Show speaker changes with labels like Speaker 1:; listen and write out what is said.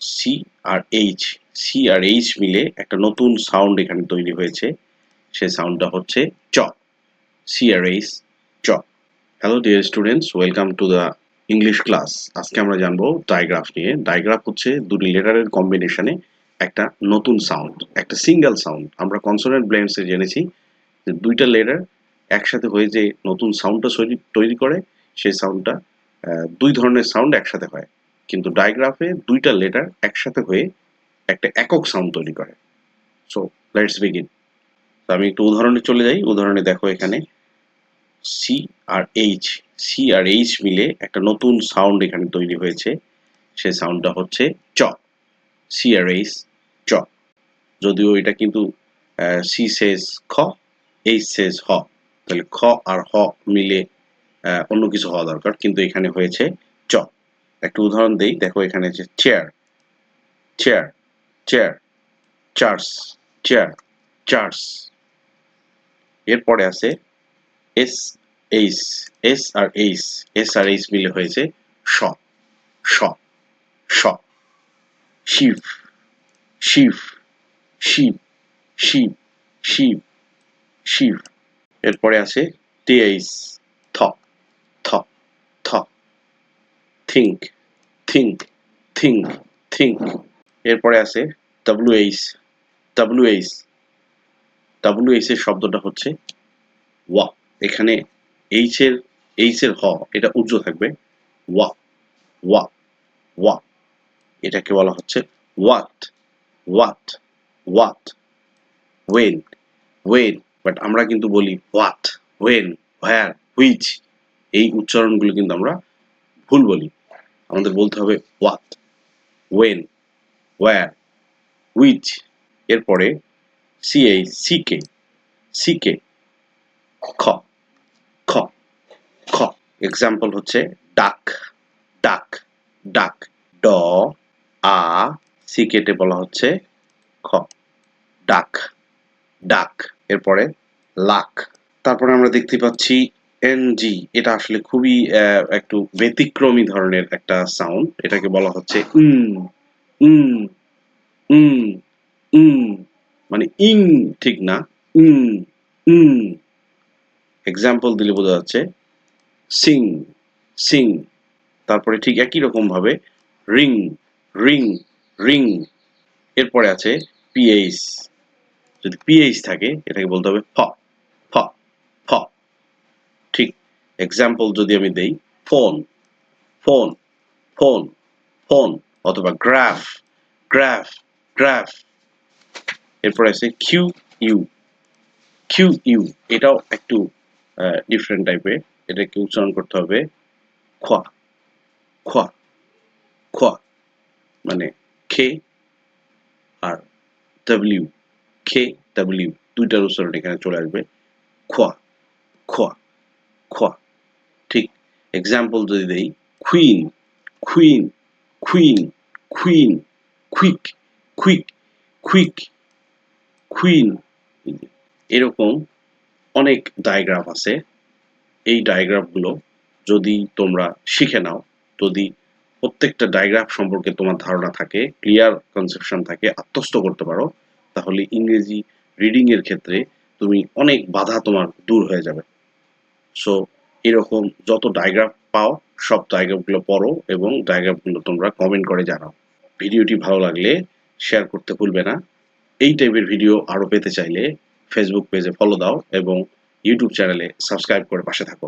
Speaker 1: C R H C R H মিলে একটা নতুন সাউন্ড এখানে তৈরি হয়েছে। সে সাউন্ডটা হচ্ছে চ। সি আর এইচ চ। Hello dear students welcome to the English class আজকে আমরা জানব ডায়াগ্রাফ নিয়ে। ডায়াগ্রাফ হচ্ছে দুটি লেটারের কম্বিনেশনে একটা নতুন সাউন্ড একটা সিঙ্গেল সাউন্ড আমরা কনসোনেন্ট ব্লেন্ডসে জেনেছি যে দুইটা লেটার একসাথে হয়ে যে নতুন সাউন্ডটা তৈরি করে, সেই সাউন্ডটা দুই ধরনের সাউন্ড একসাথে হয়। কিন্তু ডায়াগ্রাফে দুইটা লেটার একসাথে হয়ে একটা একক সাউন্ড তৈরি করে। সো লেটস বিগিন আমি একটু উদাহরণে চলে যাই। উদাহরণে দেখো এখানে C R H C R H মিলে একটা নতুন সাউন্ড এখানে তৈরি হয়েছে। সেই সাউন্ডটা হচ্ছে চ। সি আর এইচ চ। যদিও এটা কিন্তু সি সেজ খ এইচ শেষ হ। তাহলে খ আর হ মিলে অন্য কিছু হওয়া দরকার। কিন্তু এখানে হয়েছে একটা উদাহরণ দেই। দেখো এখানে আছে chair chair chair chairs chair chairs এরপরে আছে S H S R H S R H মিলে হয়েছে স স স। শিব শিব শিব শিব শিব শিব। এরপরে আছে T H think think think think এরপরে আছে W H W H W H এর শব্দটা হচ্ছে ওয়া এখানে এইচ এর এইচ এর হ, এটা উজ্জ্ব থাকবে ওয়া ওয়া ওয়া এটাকে বলা হচ্ছে what what what when when but আমরা কিন্তু বলি হোয়াট ওয়েন হোয়ার হুইচ এই উচ্চারণগুলো কিন্তু আমরা ভুল বলি। আমাদের বলতে হবে হোয়াট ওয়েন ওয়ার উইচ এরপরে C H C K C K খ খ খ। এক্সাম্পল হচ্ছে ডাক ডাক ডাক ড, আ সিকেটে বলা হচ্ছে খ ডাক ডাক এরপরে লাক তারপরে আমরা দেখতে পাচ্ছি এনজি এটা আসলে খুবই একটু ব্যতিক্রমী ধরনের একটা সাউন্ড এটাকে বলা হচ্ছে উম উম উম উম মানে ইং ঠিক না, উম উম। এক্সাম্পল দিলে বোঝা যাচ্ছে, সিং সিং। তারপরে ঠিক একই রকম ভাবে, রিং রিং রিং। এরপরে আছে পিএইচ যদি পিএইচ থাকে, এটাকে বলতে হবে ফ এক্সাম্পল যদি আমি দেই ফোন ফোন ফোন ফোন অথবা গ্রাফ গ্রাফ গ্রাফ এরপর আছে কিউ ইউ কিউ ইউ এটাও একটু ডিফারেন্ট টাইপের এটাকে উচ্চারণ করতে হবে খোয়া খোয়া খোয়া মানে খে আর ডাব্লিউ খে ডাব্লিউ দুইটার উচ্চারণ এখানে চলে আসবে খোয়া খোয়া খোয়া এক্সাম্পল যদি দেই queen queen queen queen quick quick quick queen এরকম অনেক ডায়াগ্রাফ আছে। এই ডায়াগ্রাফগুলো যদি তোমরা শিখে নাও, যদি প্রত্যেকটা ডায়াগ্রাফ সম্পর্কে তোমার ধারণা থাকে ক্লিয়ার কনসেপশন থাকে, আত্মস্থ করতে পারো, তাহলে ইংরেজি রিডিং এর ক্ষেত্রে তুমি অনেক বাধা তোমার দূর হয়ে যাবে। সো এরকম যত ডায়াগ্রাফ পাও, সব ডায়াগ্রামগুলো পড়ো এবং ডায়াগ্রামগুলো তোমরা কমেন্ট করে জানাও। ভিডিওটি ভালো লাগলে শেয়ার করতে ভুলবে না। এই টাইপের ভিডিও আরও পেতে চাইলে ফেসবুক পেজে ফলো দাও এবং ইউটিউব চ্যানেলে সাবস্ক্রাইব করে পাশে থাকো।